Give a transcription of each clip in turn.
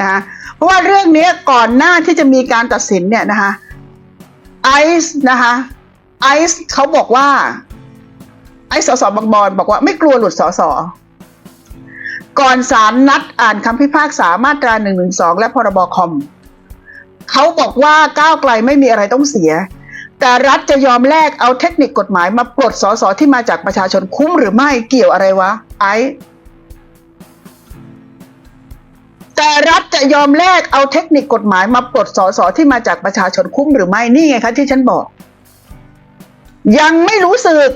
นะคะเพราะว่าเรื่องนี้ก่อนหน้าที่จะมีการตัดสินเนี่ยนะคะไอซ์นะคะไอซ์เขาบอกว่า ไอซ์สสบางบอนบอกว่าไม่กลัวหลุดสสก่อนศาลนัดอ่านคำพิพากษามาตรา1นึและพรบคอมเขาบอกว่าก้าวไกลไม่มีอะไรต้องเสีย แต่รัฐจะยอมแลกเอาเทคนิคกฎหมายมาปลดสสที่มาจากประชาชนคุ้มหรือไม่เกี่ยวอะไรวะ ไอซ์ แต่รัฐจะยอมแลกเอาเทคนิคกฎหมายมาปลดสสที่มาจากประชาชนคุ้มหรือไม่นี่ไงคะที่ฉันบอก ยังไม่รู้สึก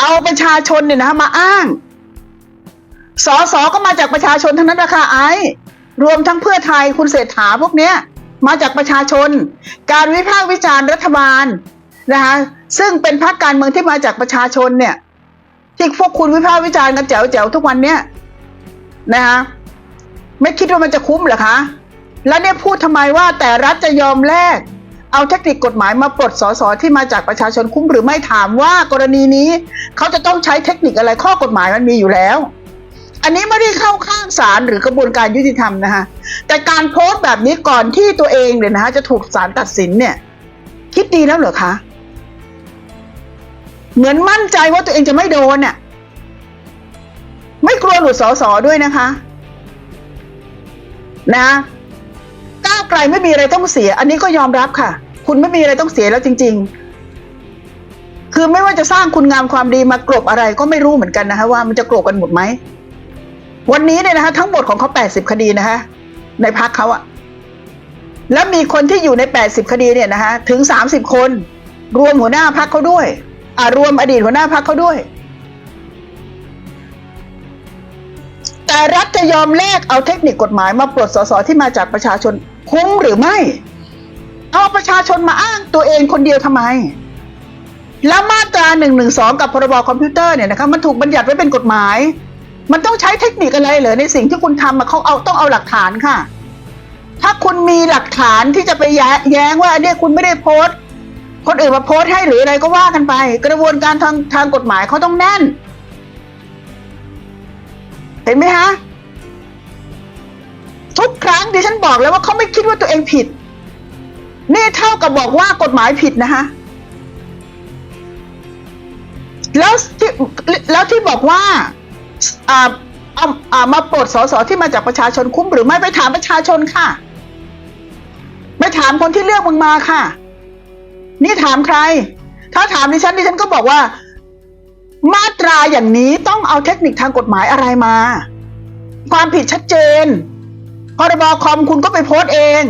เอาประชาชนเนี่ยนะมาอ้างสอสอก็มาจากประชาชนทั้งนั้นราคาไอ้รวมทั้งเพื่อไทยคุณเศรษฐาพวกเนี้ย มาจากประชาชน การวิพากษ์วิจารณ์รัฐบาลนะคะซึ่งเป็นพรรคการเมืองที่มาจากประชาชนเนี่ยที่พวกคุณวิพากษ์วิจารณ์กันแจ๋วๆทุกวันเนี้ยนะคะ ไม่คิดว่ามันจะคุ้มเหรอคะ แล้วเนี่ยพูดทำไมว่าแต่รัฐจะยอมแลกเอาเทคนิคกฎหมายมาปลดสสที่มาจากประชาชนคุ้มหรือไม่ถามว่ากรณีนี้ เขาจะต้องใช้เทคนิคอะไรข้อกฎหมายมันมีอยู่แล้ว อันนี้ไม่ได้เข้าข้างศาลหรือกระบวนการยุติธรรมนะคะแต่การโพสต์แบบนี้ก่อนที่ตัวเองเนี่ยนะคะจะถูกศาลตัดสินเนี่ย คิดดีแล้วเหรอคะเหมือนมั่นใจว่าตัวเองจะไม่โดนเนี่ยไม่กลัวหลุดสอสอด้วยนะคะ นะก้าวไกลไม่มีอะไรต้องเสีย อันนี้ก็ยอมรับค่ะ คุณไม่มีอะไรต้องเสียแล้วจริง ๆ คือไม่ว่าจะสร้างคุณงามความดีมากรบอะไรก็ไม่รู้เหมือนกันนะคะ ว่ามันจะกรบกันหมดไหมวันนี้เนี่ยนะคะทั้งหมดของเขาแปดสิบคดีนะคะ ในพักเขาอะแล้วมีคนที่อยู่ในแปดสิบคดีเนี่ยนะคะถึงสามสิบคน รวมหัวหน้าพักเขาด้วย อ่ารวมอดีตหัวหน้าพักเขาด้วย แต่รัฐจะยอมแลกเอาเทคนิคกฎหมายมาปลดสสที่มาจากประชาชนคุ้มหรือไม่เอาประชาชนมาอ้างตัวเองคนเดียวทำไม แล้วมาตรา1นึกับพรบคอมพิวเตอร์เนี่ยนะคะมันถูกบัญญัติไว้เป็นกฎหมาย มันต้องใช้เทคนิคอะไรเหรอในสิ่งที่คุณทำอะเขาเอาต้องเอาหลักฐานค่ะ ถ้าคุณมีหลักฐานที่จะไปแย้แยงว่าเนี่ยคุณไม่ได้โพสต์ คนอื่นมาโพสต์ให้หรืออะไรก็ว่ากันไป กระบวนการทางทางกฎหมายเขาต้องแน่น ห็นไหมฮะทุกครั้งที่ฉันบอกแล้วว่าเขาไม่คิดว่าตัวเองผิด นี่เท่ากับบอกว่ากฎหมายผิดนะคะแล้วที่แล้วที่บอกว่าอ่าอาอ่ามาปลดสสที่มาจากประชาชนคุ้มหรือไม่ไปถามประชาชนค่ะ ไปถามคนที่เลือกมึงมาค่ะ นี่ถามใคร ถ้าถามดิฉันดิฉันก็บอกว่า มาตราอย่างนี้ต้องเอาเทคนิคทางกฎหมายอะไรมา ความผิดชัดเจนพรบคอมคุณก็ไปโพสต์เอง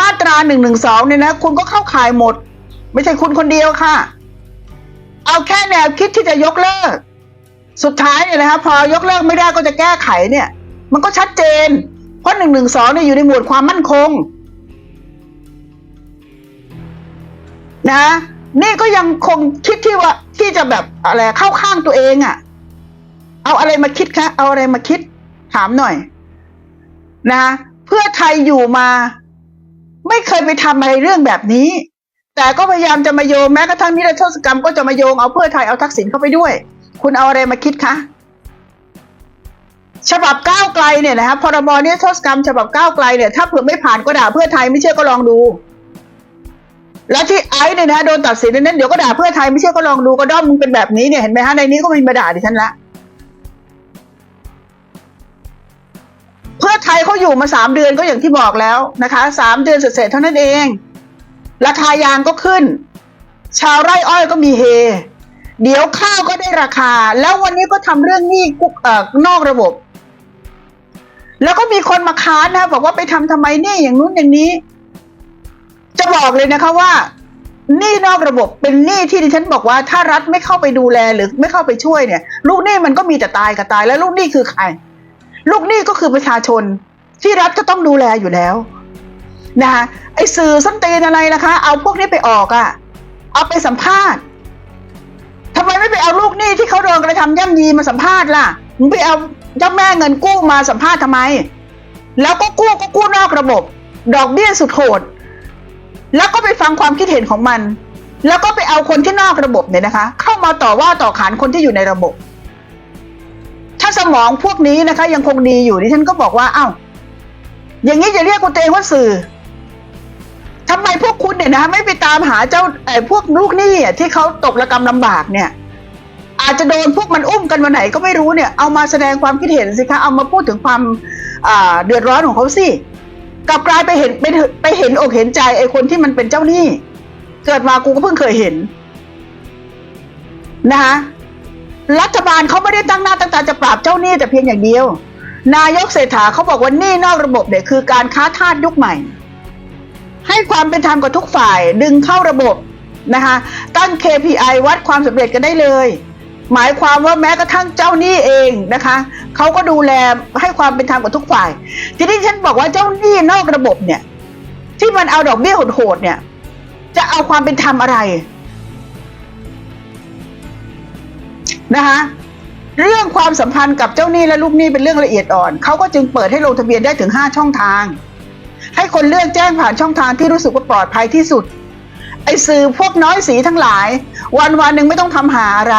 มาตราหนึ่งหนึ่งสองเนี่ยนะ คุณก็เข้าข่ายหมด ไม่ใช่คุณคนเดียวค่ะ เอาแค่แนวคิดที่จะยกเลิก สุดท้ายเนี่ยนะคะพอยกเลิกไม่ได้ก็จะแก้ไขเนี่ย มันก็ชัดเจน เพราะหนึ่งหนึ่งสองเนี่ยอยู่ในหมวดความมั่นคง นะ นี่ก็ยังคงคิดที่ว่าที่จะแบบอะไรเข้าข้างตัวเองอะ่ะ เอาอะไรมาคิดคะเอาอะไรมาคิด ถามหน่อย นะเพื่อไทยอยู่มา ไม่เคยไปทำอะไรเรื่องแบบนี้ แต่ก็พยายามจะมาโยงแม้กระทั่งนิรโทษกรรมก็จะมาโยงเอาเพื่อไทยเอาทักษิณเข้าไปด้วย คุณเอาอะไรมาคิดคะฉบับก้าวไกลเนี่ยนะครับพรบนิรโทษกรรมฉบับก้าวไกลเนี่ยถ้าเผื่อไม่ผ่านก็ด่าเพื่อไทยไม่เชื่อก็ลองดู แล้วที่ไอ้เนี่ยนะโดนตัดสินนนั้นเดี๋ยวก็ด่าเพื่อไทยไม่เชื่อก็ลองดูก็ด้อมมึงเป็นแบบนี้เนี่ยเห็นไหมฮะในนี้ก็มีมาด่าดิฉันละเพื่อไทยเขาอยู่มาสามเดือนก็อย่างที่บอกแล้วนะคะสามเดือนเสร็จเท่านั้นเอง ราคายางก็ขึ้น ชาวไร่อ้อยก็มีเฮ เดี๋ยวข้าวก็ได้ราคา แล้ววันนี้ก็ทำเรื่องนี้กุกเอ่อนอกระบบ แล้วก็มีคนมาค้านนะบอกว่าไปทำทำไมหนี่อย่างนู้นอย่างนี้ จะบอกเลยนะคะว่าหนี้นอกระบบเป็นหนี้ที่ดิฉันบอกว่า ถ้ารัฐไม่เข้าไปดูแลหรือไม่เข้าไปช่วยเนี่ย ลูกหนี้มันก็มีแต่ตายกับตายแล้วลูกหนี้คือใคร ลูกหนี้ก็คือประชาชน ที่รัฐก็ต้องดูแลอยู่แล้วนะคะไอ้สื่อส้นตีนอะไรนะคะ เอาพวกนี้ไปออกอะ่ะ เอาไปสัมภาษณ์ทำไมไม่ไปเอาลูกหนี้ที่เขาโดนกระทำย่ำยีมาสัมภาษณ์ล่ะมึงไปเอาเจ้าแม่เงินกู้มาสัมภาษณ์ทำไม แล้วก็กู้ก็กู้นอกระบบ ดอกเบี้ยสุดโหด แล้วก็ไปฟังความคิดเห็นของมัน แล้วก็ไปเอาคนที่นอกระบบเนี่ยนะคะ เข้ามาต่อว่าต่อขานคนที่อยู่ในระบบ ถ้าสมองพวกนี้นะคะ ยังคงดีอยู่ดิฉันก็บอกว่าเอ้าอย่างนี้จะเรียกตัวเองว่าสื่อทำไมพวกคุณเนี่ยนะไม่ไปตามหาเจ้าไอ้พวกลูกหนี้ที่เขาตกระกรรมลำบากเนี่ย อาจจะโดนพวกมันอุ้มกันวันไหนก็ไม่รู้เนี่ย เอามาแสดงความคิดเห็นสิคะเอามาพูดถึงความเดือดร้อนของเขาสิ กลับกลายไปเห็นไปเถไปเห็นอกเห็นใจไอ้คนที่มันเป็นเจ้าหนี้ เกิดมากูก็เพิ่งเคยเห็นนะคะรัฐบาลเขาไม่ได้ตั้งหน้าตั้งตาจะปราบเจ้าหนี้แต่เพียงอย่างเดียว นายกเศรษฐาเขาบอกว่านี้นอกระบบเนี่ยคือการค้าทาสยุคใหม่ ให้ความเป็นธรรมกับทุกฝ่ายดึงเข้าระบบนะคะตั้ง KPI วัดความสำเร็จกันได้เลย หมายความว่าแม้กระทั่งเจ้าหนี้เองนะคะเขาก็ดูแลให้ความเป็นธรรมกับทุกฝ่าย ทีนี้ฉันบอกว่าเจ้าหนี้นอกระบบเนี่ย ที่มันเอาดอกเบี้ยโหดๆเนี่ย จะเอาความเป็นธรรมอะไรนะคะเรื่องความสัมพันธ์กับเจ้าหนี้และลูกหนี้เป็นเรื่องละเอียดอ่อนเขาก็จึงเปิดให้ลงทะเบียนได้ถึง 5 ช่องทาง ให้คนเลือกแจ้งผ่านช่องทางที่รู้สึกว่าปลอดภัยที่สุด ไอ้สื่อพวกน้อยสีทั้งหลาย วันวันหนึ่งไม่ต้องทำหาอะไร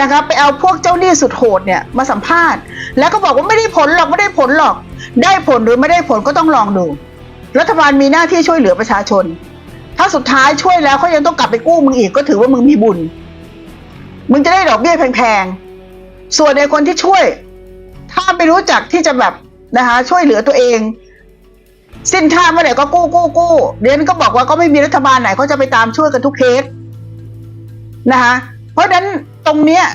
นะครับไปเอาพวกเจ้าหนี้สุดโหดเนี่ยมาสัมภาษณ์ แล้วก็บอกว่าไม่ได้ผลหรอกไม่ได้ผลหรอก ได้ผลหรือไม่ได้ผลก็ต้องลองดู รัฐบาลมีหน้าที่ช่วยเหลือประชาชน ถ้าสุดท้ายช่วยแล้วเขายังต้องกลับไปกู้มึงอีกก็ถือว่ามึงมีบุญ มึงจะได้ดอกเบี้ยแพงๆส่วนในคนที่ช่วย ถ้าไม่รู้จักที่จะแบบนะคะช่วยเหลือตัวเอง สิ้นท่าเมื่อไหร่ก็กู้กู้กู้เดี๋ยนก็บอกว่าก็ไม่มีรัฐบาลไหนเขาจะไปตามช่วยกันทุกเคสนะคะเพราะฉะนั้น รงเนี้ย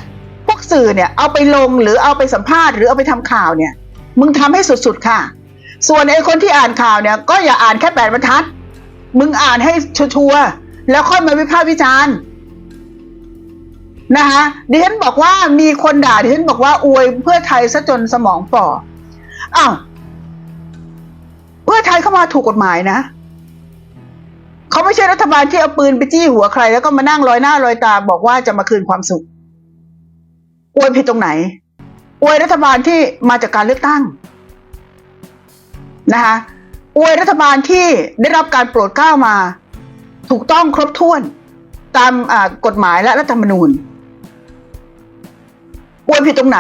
พวกสื่อเนี่ยเอาไปลงหรือเอาไปสัมภาษณ์หรือเอาไปทำข่าวเนี่ย มึงทำให้สุดๆค่ะ ส่วนไอ้คนที่อ่านข่าวเนี่ย ก็อย่าอ่านแค่แปดบรรทัด มึงอ่านให้ชัวร์แล้วค่อยมาวิพากษ์วิจารณ์นะคะดิฉันบอกว่ามีคนด่าดิฉันบอกว่าอวยเพื่อไทยซะจนสมองฝ่ออ้าวเพื่อไทยเข้ามาถูกกฎหมายนะเขาไม่ใช่รัฐบาลที่เอาปืนไปจี้หัวใคร แล้วก็มานั่งลอยหน้าลอยตาบอกว่าจะมาคืนความสุข อวยผิดตรงไหน อวยรัฐบาลที่มาจากการเลือกตั้งนะคะอวยรัฐบาลที่ได้รับการโปรดเกล้ามา ถูกต้องครบถ้วนตามกฎหมายและรัฐธรรมนูญอวยผิดตรงไหน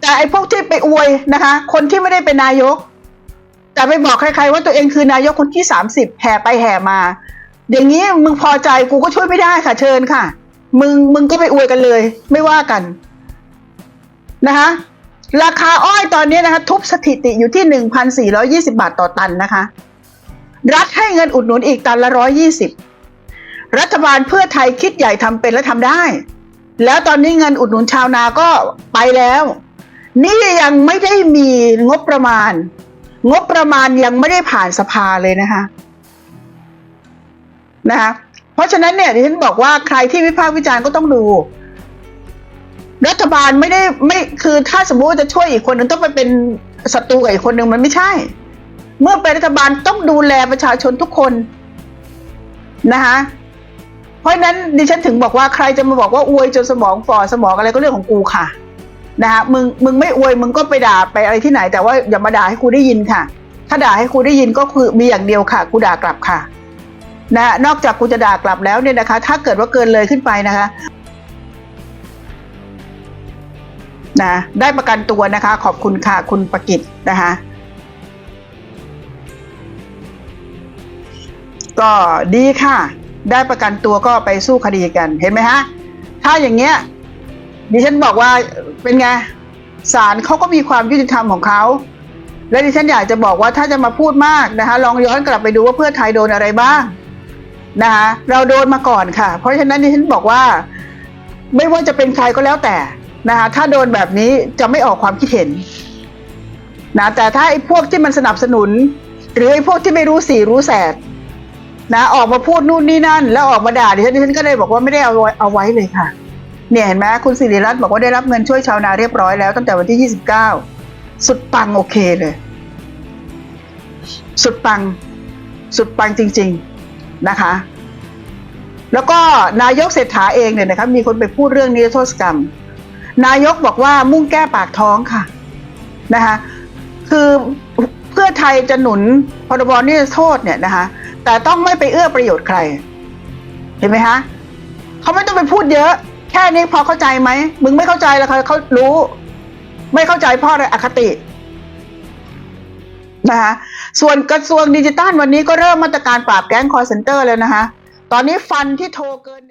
แต่ไอ้พวกที่ไปอวยนะคะ คนที่ไม่ได้เป็นนายก แต่ไปบอกใครๆว่าตัวเองคือนายกคนที่สามสิบแห่ไปแห่มา อย่างนี้มึงพอใจกูก็ช่วยไม่ได้ค่ะเชิญค่ะ มึงมึงก็ไปอวยกันเลย ไม่ว่ากัน นะคะราคาอ้อยตอนนี้นะคะทุบสถิติอยู่ที่หนึ่งพันสี่ร้อยี่สิบาทต่อตันนะคะ รัฐให้เงินอุดหนุนอีกตันละร้อยี่สิบรัฐบาลเพื่อไทยคิดใหญ่ทำเป็นและทำได้ แล้วตอนนี้เงินอุดหนุนชาวนาก็ไปแล้ว นี่ยังไม่ได้มีงบประมาณ งบประมาณยังไม่ได้ผ่านสภาเลยนะคะนะคะเพราะฉะนั้นเนี่ยดิฉันบอกว่าใครที่วิพากษ์วิจารณ์ก็ต้องดู รัฐบาลไม่ได้ไม่คือถ้าสมมติว่าจะช่วยอีกคนหนึ่งต้องไปเป็นศัตรูกับอีกคนหนึ่งมันไม่ใช่ เมื่อเป็นรัฐบาลต้องดูแลประชาชนทุกคนนะคะเพราะฉะนั้นดิฉันถึงบอกว่าใครจะมาบอกว่าอวยจนสมองฝ่อสมองอะไรก็เรื่องของกูค่ะนะคะมึงมึงไม่อวยมึงก็ไปด่าไปอะไรที่ไหน แต่ว่าอย่ามาด่าให้กูได้ยินค่ะ ถ้าด่าให้กูได้ยินก็คือมีอย่างเดียวค่ะ กูด่ากลับค่ะนะนอกจากกูจะด่ากลับแล้วเนี่ยนะคะ ถ้าเกิดว่าเกินเลยขึ้นไปนะคะ นะได้ประกันตัวนะคะ ขอบคุณค่ะคุณประกิตนะคะ ก็ดีค่ะ ได้ประกันตัวก็ไปสู้คดีกันเห็นไหมฮะ ถ้าอย่างเงี้ยดิฉันบอกว่าเป็นไงศาลเขาก็มีความยุติธรรมของเขาและดิฉันอยากจะบอกว่าถ้าจะมาพูดมากนะคะ ลองย้อนกลับไปดูว่าเพื่อไทยโดนอะไรบ้างนะคะเราโดนมาก่อนค่ะ เพราะฉะนั้นดิฉันบอกว่า ไม่ว่าจะเป็นใครก็แล้วแต่ นะคะถ้าโดนแบบนี้จะไม่ออกความคิดเห็นนะแต่ถ้าไอ้พวกที่มันสนับสนุน หรือไอ้พวกที่ไม่รู้สีรู้แสดนะออกมาพูดนู่นนี่นั่น แล้วออกมาด่าดิฉันดิฉันก็เลยบอกว่าไม่ได้เอาไวเอาไว้เลยค่ะ เนี่ยเห็นไหมคุณสิริรัตน์บอกว่าได้รับเงินช่วยชาวนาเรียบร้อยแล้วตั้งแต่วันที่ 29 สุดปังโอเคเลย สุดปัง สุดปังจริง ๆนะคะ แล้วก็นายกเศรษฐาเองเนี่ยนะครับมีคนไปพูดเรื่องนิรโทษกรรม นายกบอกว่ามุ่งแก้ปากท้องค่ะนะคะคือเพื่อไทยจะหนุนพรบนิรโทษเนี่ยนะคะแต่ต้องไม่ไปเอื้อประโยชน์ใคร เห็นไหมคะเขาไม่ต้องไปพูดเยอะ แค่นี้พอเข้าใจไหมมึงไม่เข้าใจแล้วเขาเขารู้ ไม่เข้าใจเพราะอะไรอคตินะคะส่วนกระทรวงดิจิตัลวันนี้ก็เริ่มมาตรการปราบแก๊งคอร์เซนเตอร์แล้วนะคะ ตอนนี้ฟันที่โทรเกิน